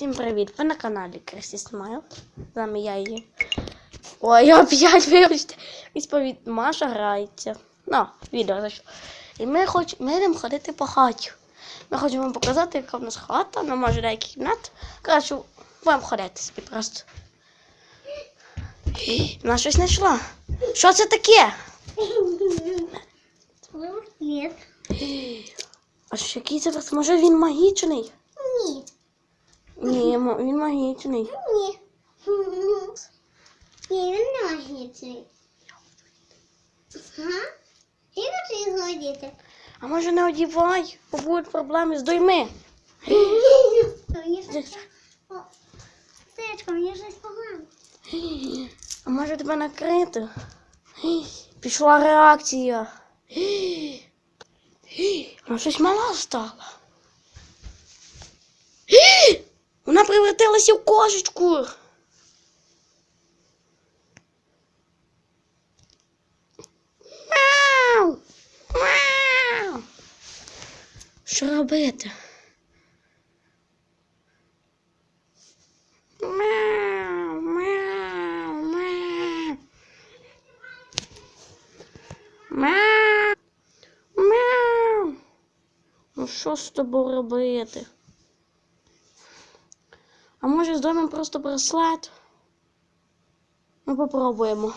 Всім привіт! Ви на каналі Крисі Смайл. З вами я її. Ой, опять вибачте. Відповідь Маша грається. Ну, відео зайшло. І ми хоч... ми йдемо ходити по хаті. Ми хочемо вам показати, яка в нас хата, ну може деякі кімнат. Коротше, будемо ходити собі просто. Вона щось знайшла. Що це таке? Нет. А що який це? Може він магічний? Він магічний. Ні. Ні, він не магнітний. Ага. І його одіти. А може не одівай, бо будуть проблеми з дойми. Мені щось... О, Сечко, мені щось погано. А може тебе накрити? Пішла реакція. Вона щось мала стала. укусил кошечку. Мяу! Мяу! Что это? Мяу, мяу, мяу. Мяу, мяу. Ну что с тобой робити? А може зробимо просто браслет? Ми попробуємо.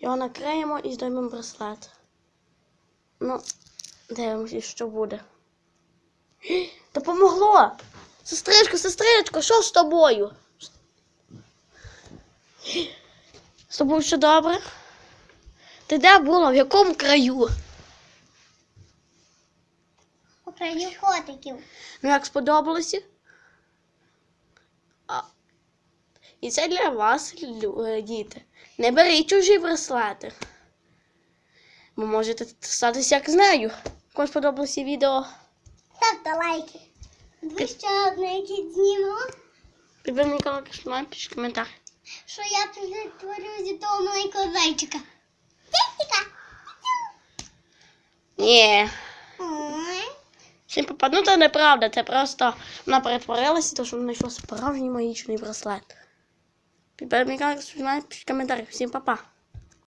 Його накриємо і зробимо браслет. Ну, дивимося, що буде. Допомогло! Сестричко, сестричко, що з тобою? З тобою все добре? Ти де була? В якому краю? Покраю котиків. Ну як сподобалося? А... І це для вас, е, діти. Не беріть чужі браслети. Ви можете статися як з нею. Кому сподобалося відео, Ставте лайки. Ви ще одне якісь знімемо, підберіть канал, пишіть коментар. що я перетворююсь до того маленького зайчика. Тістика. Ні. Всім папа. Ну це неправда, це просто вона перетворилася, тому що вона знайшла справжній магічний браслет. Підберіть канал, пишіть коментар. Всім папа.